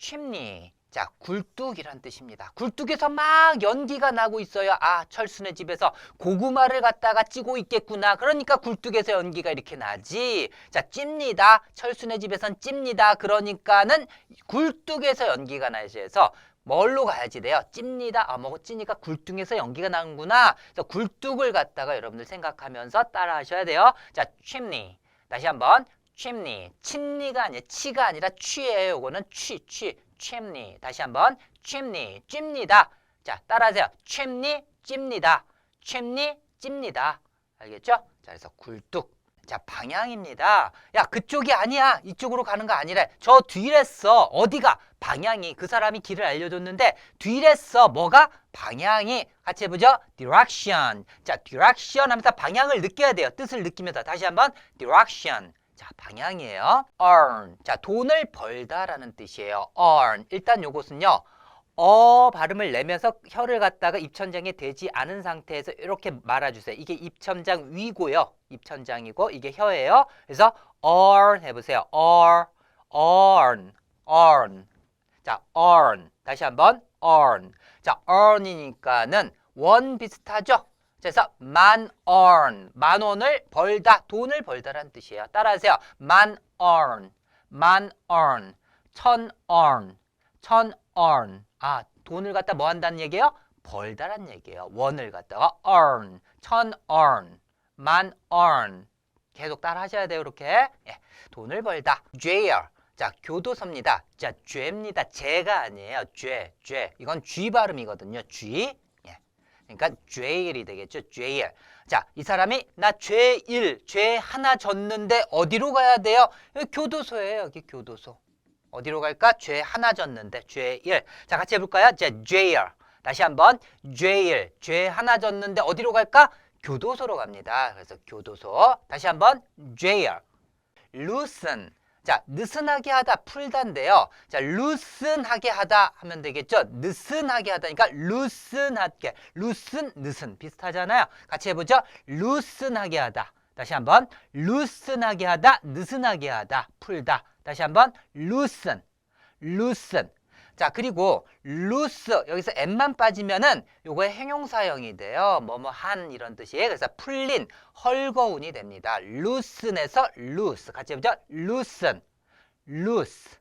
chimney. 자, 굴뚝이란 뜻입니다. 굴뚝에서 막 연기가 나고 있어요. 아, 철순의 집에서 고구마를 갖다가 찌고 있겠구나. 그러니까 굴뚝에서 연기가 이렇게 나지. 자, 찝니다. 철순의 집에선 찝니다. 그러니까는 굴뚝에서 연기가 나야지 해서 뭘로 가야지 돼요? 찝니다. 아, 뭐 찌니까 굴뚝에서 연기가 나는구나. 그래서 굴뚝을 갖다가 여러분들 생각하면서 따라 하셔야 돼요. 자, chimney. 다시 한번. Chimney. 침니가 아니라 치가 아니라 취예요. 요거는 취, 취. chimney. 다시 한번. chimney. 찝니다. 자, 따라하세요. chimney. 찝니다. chimney. 찝니다. 알겠죠? 자, 그래서 굴뚝. 자, 방향입니다. 야, 그쪽이 아니야. 이쪽으로 가는 거 아니래. 저 뒤랬어. 어디가? 방향이. 그 사람이 길을 알려줬는데 뒤랬어. 뭐가? 방향이. 같이 해보죠. direction. 자, direction 하면서 방향을 느껴야 돼요. 뜻을 느끼면서. 다시 한번. direction. 자, 방향이에요. earn. 자, 돈을 벌다라는 뜻이에요. earn. 일단 요것은요. 어 발음을 내면서 혀를 갖다가 입천장에 대지 않은 상태에서 이렇게 말아주세요. 이게 입천장 위고요. 입천장이고 이게 혀예요. 그래서 earn 해보세요. earn, earn, earn. 자, earn. 다시 한번 earn. 자, earn이니까는 원 비슷하죠? 그래서 만 earn, 만 원을 벌다, 돈을 벌다라는 뜻이에요. 따라하세요. 만 earn, 만 earn, 천 earn, 천 earn. 아, 돈을 갖다 뭐 한다는 얘기예요? 벌다란 얘기예요. 원을 갖다가 earn, 천 earn, 만 earn. 계속 따라 하셔야 돼요, 이렇게. 예, 돈을 벌다. jail. 자, 교도소입니다. 자, 죄입니다. 죄가 아니에요. 죄, 죄. 이건 쥐 발음이거든요. 쥐. 예. 그러니까 jail이 되겠죠. jail. 자, 이 사람이 나 죄일, 죄 하나 졌는데 어디로 가야 돼요? 여기 교도소예요. 여기 교도소. 어디로 갈까? 죄 하나 졌는데 죄일. 자, 같이 해볼까요? 자, jail. 다시 한번 jail. 죄 하나 졌는데 어디로 갈까? 교도소로 갑니다. 그래서 교도소. 다시 한번 jail. loosen. 자, 느슨하게 하다, 풀다인데요. 자, loosen하게 하다 하면 되겠죠? 느슨하게 하다니까 loosen하게. loosen, 느슨. 비슷하잖아요. 같이 해보죠. loosen하게 하다. 다시 한번 loosen하게 하다, 느슨하게 하다, 풀다. 다시 한번 loosen, loosen. 자 그리고 loose 여기서 m만 빠지면은 요거의 행용사형이 돼요. 뭐뭐 한 이런 뜻이에요. 그래서 풀린, 헐거운이 됩니다. loosen에서 loose 같이 해보죠. loosen, loose,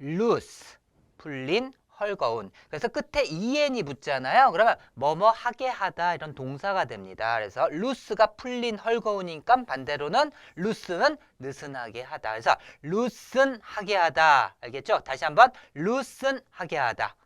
loose 풀린, 헐거운. 그래서 끝에 en이 붙잖아요. 그러면 뭐뭐 하게 하다 이런 동사가 됩니다. 그래서 loose가 풀린 헐거우니까 반대로는 loose는 느슨하게 하다. 그래서 loosen 하게 하다. 알겠죠? 다시 한번 loosen 하게 하다.